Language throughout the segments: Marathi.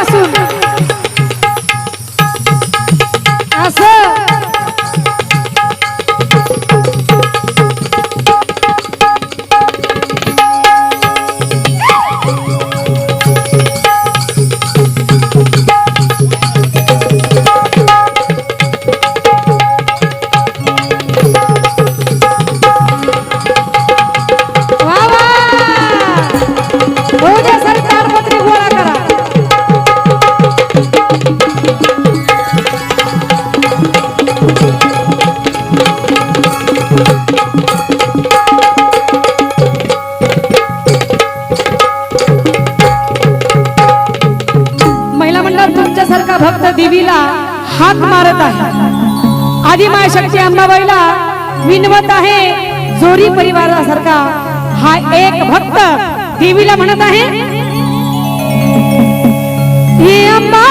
Abraço! Abraço. हात मारत आहे. आदिमाशक्ती अंबाबाईला विनवत आहे जोरी परिवारासारखा हा एक भक्त देवीला म्हणत आहे अंबा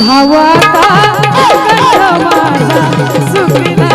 धावता सुखीला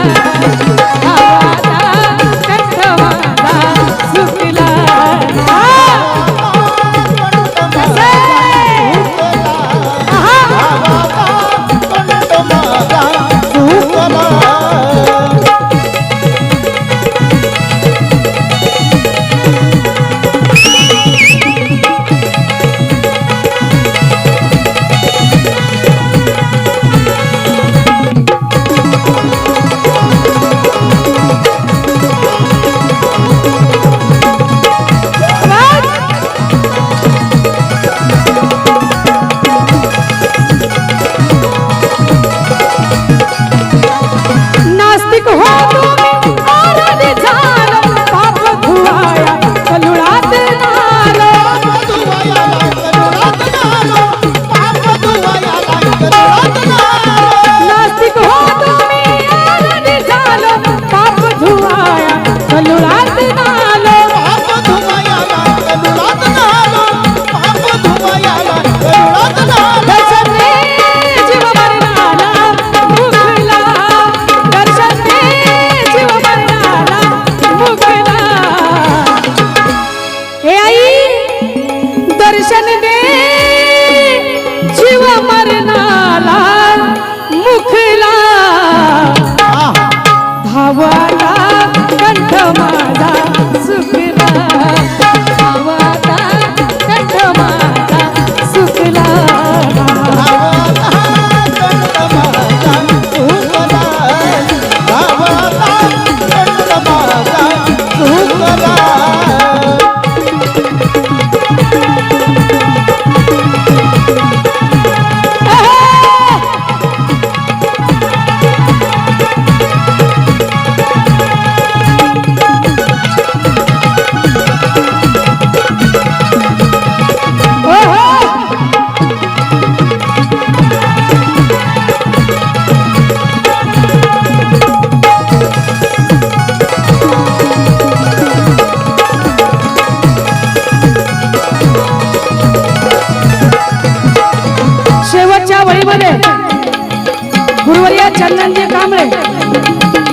गुरुवर्या चंदनजी कांबळे.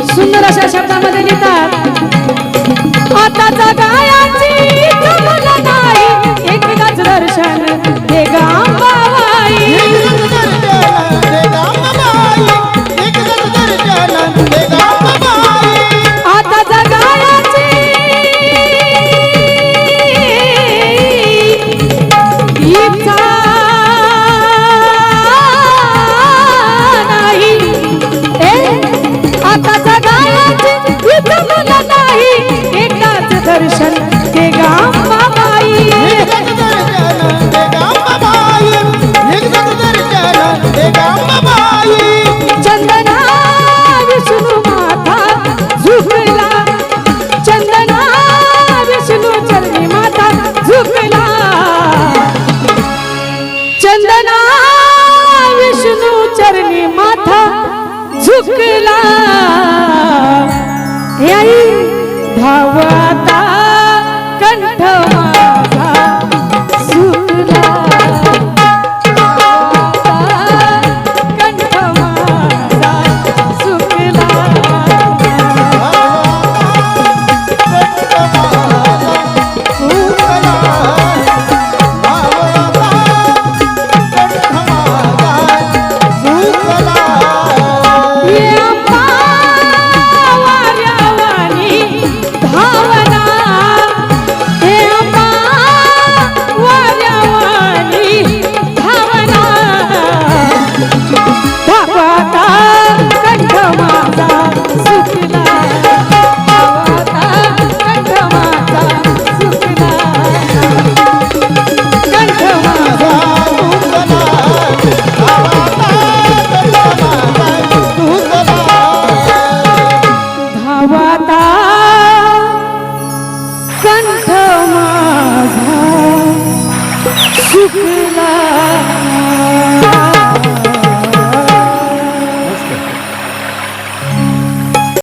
सुंदर अशा शब्दामध्ये लिहितात आता जगायाची नाही. एकदाच दर्शन चरणी माथा झुकला. याई धावता कंठ